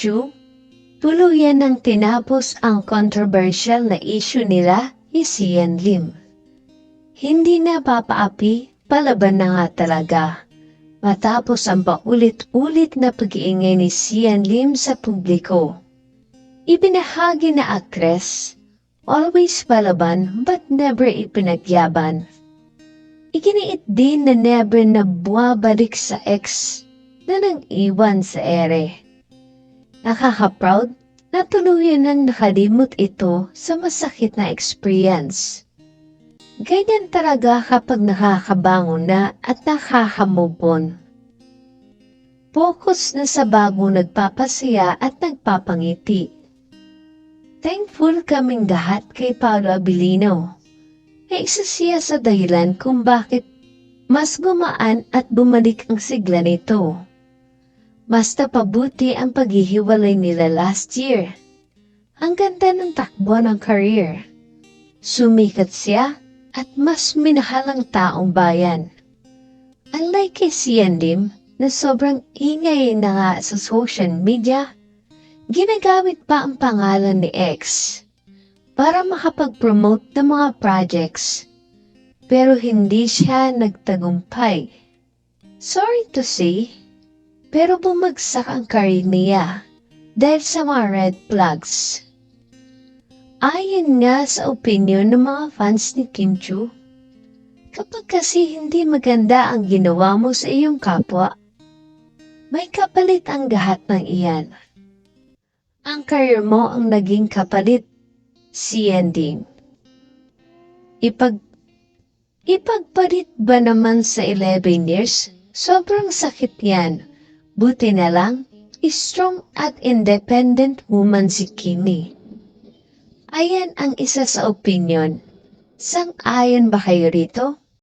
Chu, tuluyan ng tinapos ang controversial na issue nila ni Sian Lim. Hindi na papaapi, palaban na nga talaga. Matapos ang paulit-ulit na pag-iingay ni Sian Lim sa publiko. Ibinahagi na aktres, always palaban but never ipinagyaban. Iginiit din na never na buwabalik sa ex na nang iwan sa ere. Nakaka-proud na tuluyan nang nakalimot ito sa masakit na experience. Ganyan talaga kapag nakakabangon na at nakaka-move on. Focus na sa bagong nagpapasaya at nagpapangiti. Thankful kaming lahat kay Paolo Abilino na isa siya sa dahilan kung bakit mas gumaan at bumalik ang sigla nito. Mas napabuti ang paghihiwalay nila last year. Ang ganda ng takbo ng career. Sumikat siya at mas minahal ang taong bayan. Unlike kay Sian Lim na sobrang ingay na nga sa social media, ginagamit pa ang pangalan ni X para makapag-promote ng mga projects. Pero hindi siya nagtagumpay. Sorry to say, pero bumagsak ang career niya dahil sa mga red flags. Ayon nga sa opinion ng mga fans ni Kim Chu, kapag kasi hindi maganda ang ginawa mo sa iyong kapwa, may kapalit ang lahat ng iyan. Ang career mo ang naging kapalit, si ending. Ipag Ipagpalit ba naman sa 11 years? Sobrang sakit yan. Buti na lang, strong at independent woman si Kimi. Ayan ang isa sa opinion. Sang-ayon ba kayo rito?